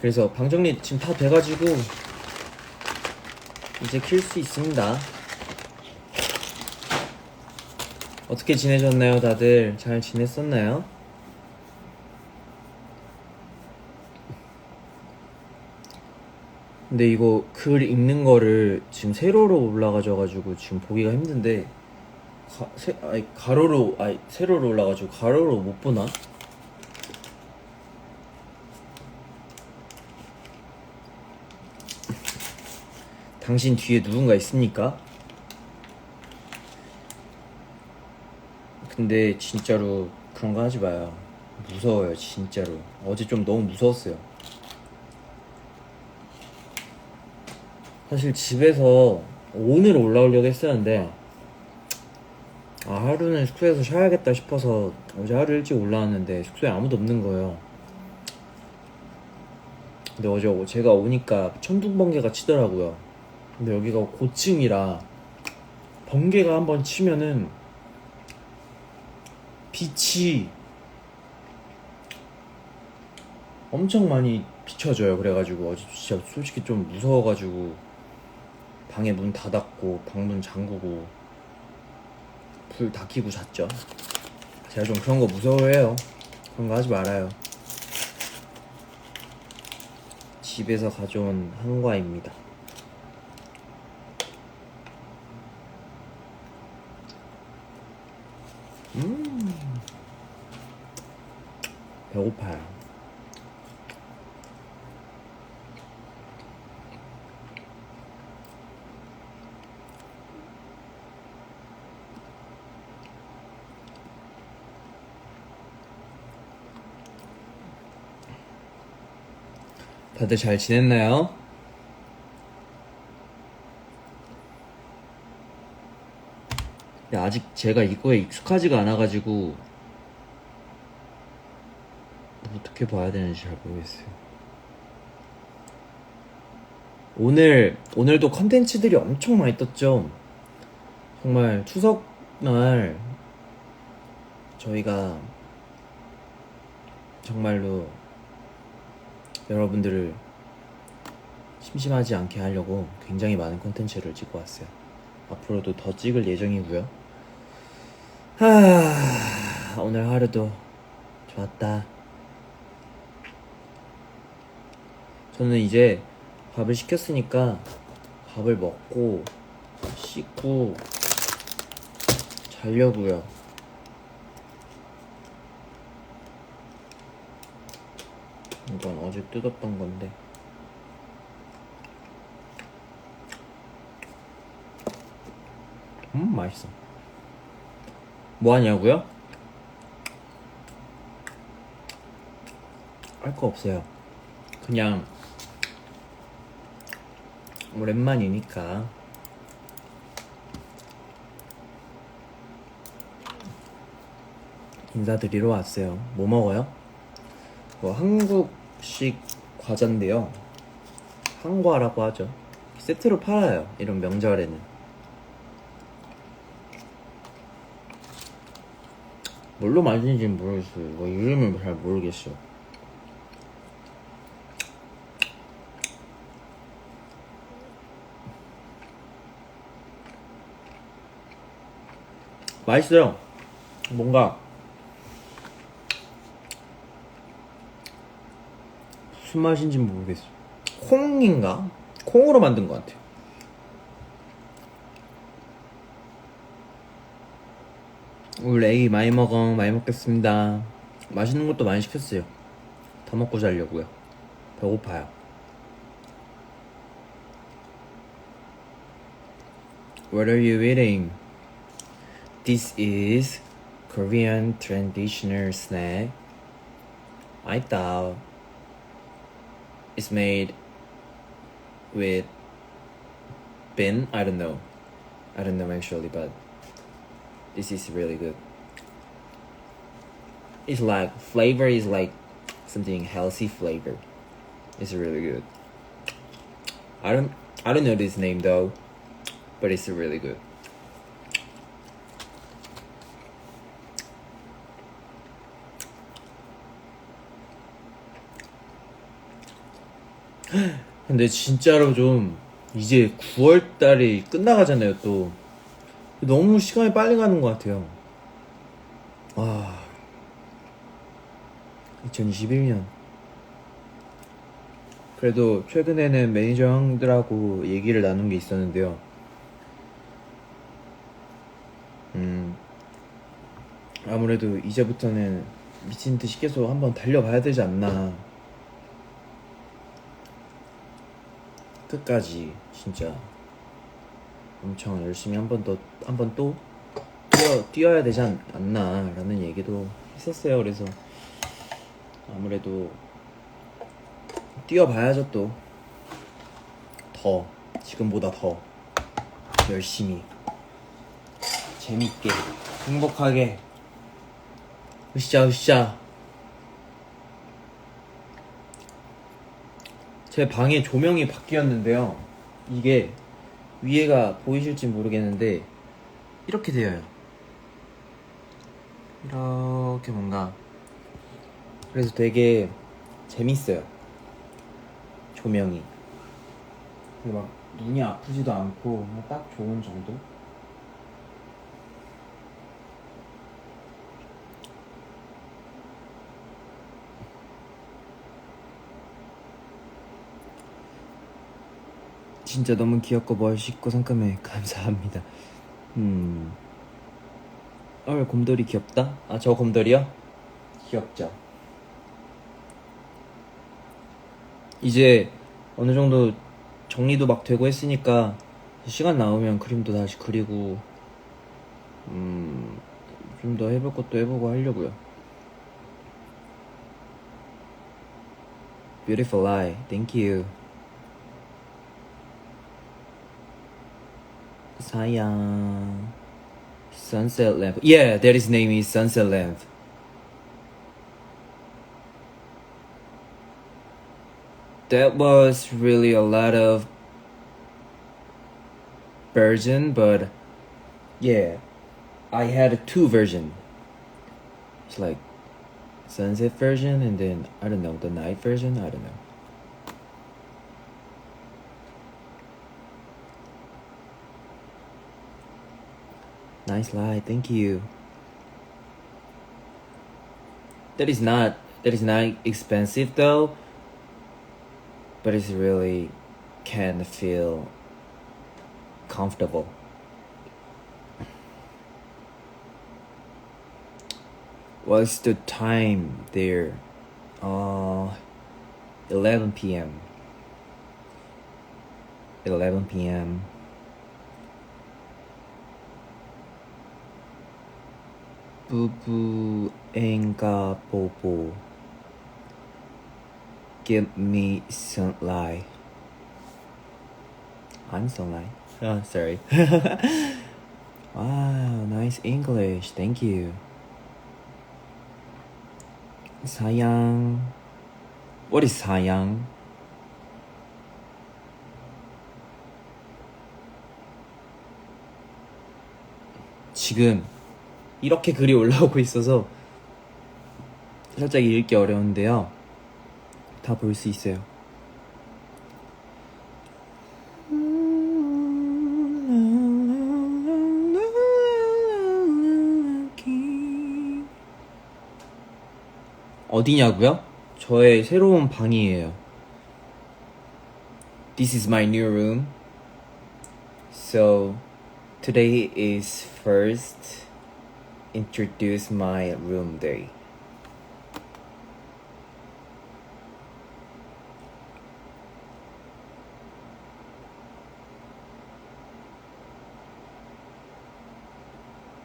그래서 방 정리 지금 다 돼가지고 이제 킬 수 있습니다. 어떻게 지내셨나요, 다들? 잘 지냈었나요? 근데 이거 글 읽는 거를 지금 세로로 올라가져가지고 지금 보기가 힘든데 가, 세, 아니, 가로로 아니 세로로 올라가지고 가로로 못 보나? 당신 뒤에 누군가 있습니까? 근데 진짜로 그런 거 하지 마요. 무서워요, 진짜로. 어제 좀 너무 무서웠어요. 사실 집에서 오늘 올라오려고 했었는데 아 하루는 숙소에서 쉬어야겠다 싶어서 어제 하루 일찍 올라왔는데 숙소에 아무도 없는 거예요. 근데 어제 제가 오니까 천둥번개가 치더라고요. 근데 여기가 고층이라 번개가 한번 치면은 빛이 엄청 많이 비춰져요. 그래가지고 어제 진짜 솔직히 좀 무서워가지고 방에 문 닫았고 방문 잠그고 불 다 켜고 잤죠. 제가 좀 그런 거 무서워해요. 그런 거 하지 말아요. 집에서 가져온 한과입니다. 음, 배고파요. 다들 잘 지냈나요? 근데 아직 제가 이거에 익숙하지가 않아가지고 어떻게 봐야 되는지 잘 모르겠어요. 오늘 오늘도 컨텐츠들이 엄청 많이 떴죠. 정말 추석 날 저희가 정말로 여러분들을 심심하지 않게 하려고 굉장히 많은 콘텐츠를 찍고 왔어요. 앞으로도 더 찍을 예정이고요. 하, 오늘 하루도 좋았다. 저는 이제 밥을 시켰으니까 밥을 먹고 씻고 자려고요. 이건 어제 뜯었던 건데. 음, 맛있어. 뭐 하냐고요? 할 거 없어요. 그냥 오랜만이니까 인사드리러 왔어요. 뭐 먹어요? 뭐 한국식 과자인데요. 한과라고 하죠. 세트로 팔아요. 이런 명절에는. 뭘로 만드는지는 모르겠어요. 이거 이름을 잘 모르겠어. 맛있어요. 뭔가 무슨 맛인지 모르겠어. 콩인가? 콩으로 만든 것 같아요. 우리 애기 많이 먹어. 많이 먹겠습니다. 맛있는 것도 많이 시켰어요. 더 먹고 자려고요. 배고파요. What are you eating? This is Korean traditional snack. I thought it's made with bean. I don't know. I don't know actually, but this is really good. It's like flavor is like something healthy flavor. It's really good. I don't I don't know this name though, but it's really good. 근데 진짜로 좀 이제 9월 달이 끝나가잖아요 또 너무 시간이 빨리 가는 것 같아요. 와. 2021년. 그래도 최근에는 매니저 형들하고 얘기를 나눈 게 있었는데요. 음. 아무래도 이제부터는 미친 듯이 계속 한번 달려봐야 되지 않나. 끝까지 진짜 엄청 열심히 한 번 더 한 번 또 뛰어 뛰어야 되지 않, 않나라는 얘기도 했었어요. 그래서 아무래도 뛰어봐야죠 또. 더. 지금보다 더. 열심히. 재밌게 행복하게. 으쌰 으쌰. 제 방에 조명이 바뀌었는데요. 이게 위에가 보이실지 모르겠는데 이렇게 되어요. 이렇게 뭔가 그래서 되게 재밌어요. 조명이. 막 눈이 아프지도 않고 그냥 딱 좋은 정도? 진짜 너무 귀엽고 멋있고 상큼해. 감사합니다. 음. 헐, 곰돌이 귀엽다? 아 저 곰돌이요? 귀엽죠. 이제 어느 정도 정리도 막 되고 했으니까 시간 나오면 그림도 다시 그리고 음 좀 더 해볼 것도 해보고 하려고요. Beautiful eye, thank you 사양 Sunset Lamp. Yeah, that his name is Sunset Lamp. That was really a lot of version, but yeah, I had two version. It's like sunset version and then I don't know the night version. I don't know. Nice lie, thank you. That is not that is not expensive though, but it's really can feel comfortable. What's the time there? Uh, 11 p.m. 11 p.m. Bubu Enga Bobo. Give me sunlight. I'm sunlight. Oh, sorry. wow, nice English. Thank you. 사양. What is 사양? 지금 이렇게 글이 올라오고 있어서 살짝 읽기 어려운데요. 다 볼 수 있어요. 어디냐고요? 저의 새로운 방이에요. This is my new room. So today is first introduce my room day.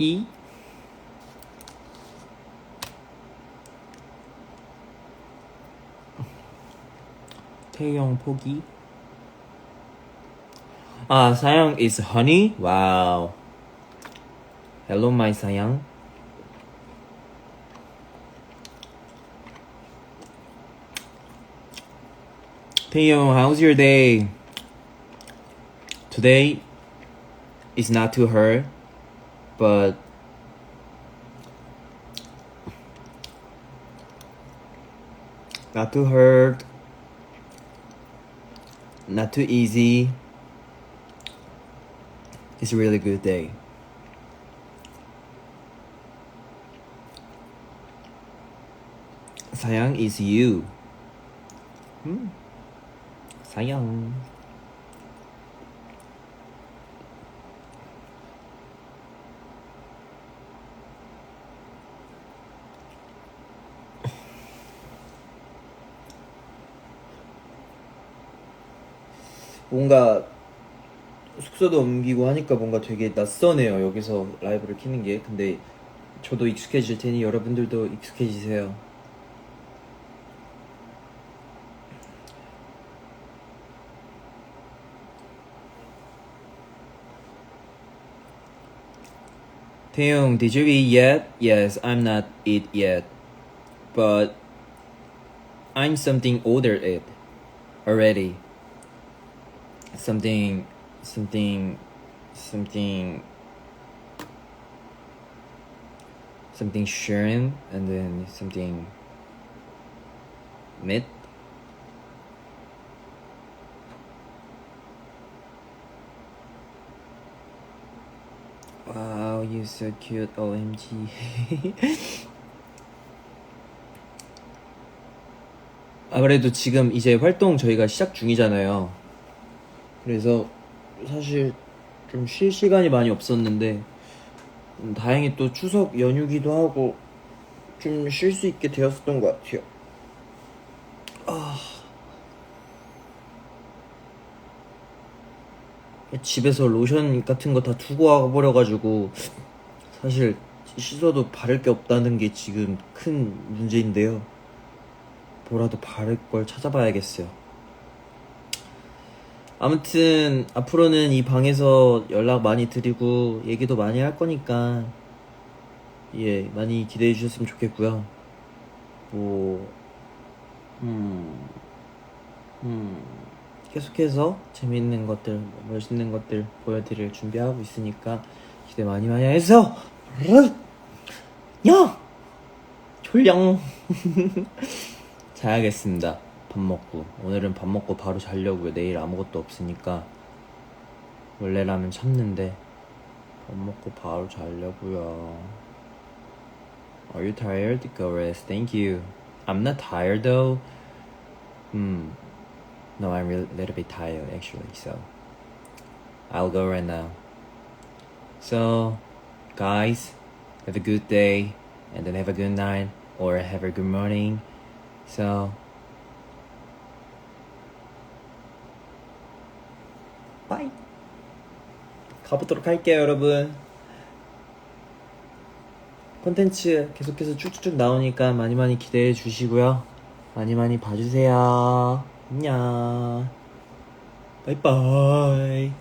이 태영 포기 아 사양 is honey wow Hello, my sayang. Theo, how's your day? Today is not to her, but not too hard, not too easy. It's a really good day. 사양 is you. 음. 사양. 뭔가 숙소도 옮기고 하니까 뭔가 되게 낯서네요. 여기서 라이브를 키는 게. 근데 저도 익숙해질 테니 여러분들도 익숙해지세요. 태용, did you eat yet? Yes, I'm not eat yet. But I'm something older it already. Something something something something Sharon and then something mid You're so cute, OMG. 아무래도 지금 이제 활동 저희가 시작 중이잖아요. 그래서 사실 좀 쉴 시간이 많이 없었는데 음, 다행히 또 추석 연휴기도 하고 좀 쉴 수 있게 되었었던 것 같아요. 아. 집에서 로션 같은 거 다 두고 와버려가지고 사실 씻어도 바를 게 없다는 게 지금 큰 문제인데요. 뭐라도 바를 걸 찾아봐야겠어요. 아무튼 앞으로는 이 방에서 연락 많이 드리고 얘기도 많이 할 거니까 예 많이 기대해 주셨으면 좋겠고요. 뭐 음, 음, 계속해서 재밌는 것들, 멋있는 것들 보여드릴 준비하고 있으니까 기대 많이 많이 해서 야 졸령 자야겠습니다. 밥 먹고 오늘은 밥 먹고 바로 자려고요. 내일 아무것도 없으니까 원래라면 참는데 밥 먹고 바로 자려고요. Are you tired? Go rest. Thank you. I'm not tired though. Hmm. No, I'm a little bit tired actually. So I'll go right now. So, guys, have a good day and then have a good night or have a good morning. So, bye. 가보도록 할게요, 여러분. 콘텐츠 계속해서 쭉쭉쭉 나오니까 많이 많이 기대해 주시고요. 많이 많이 봐주세요. 안녕. 바이바이.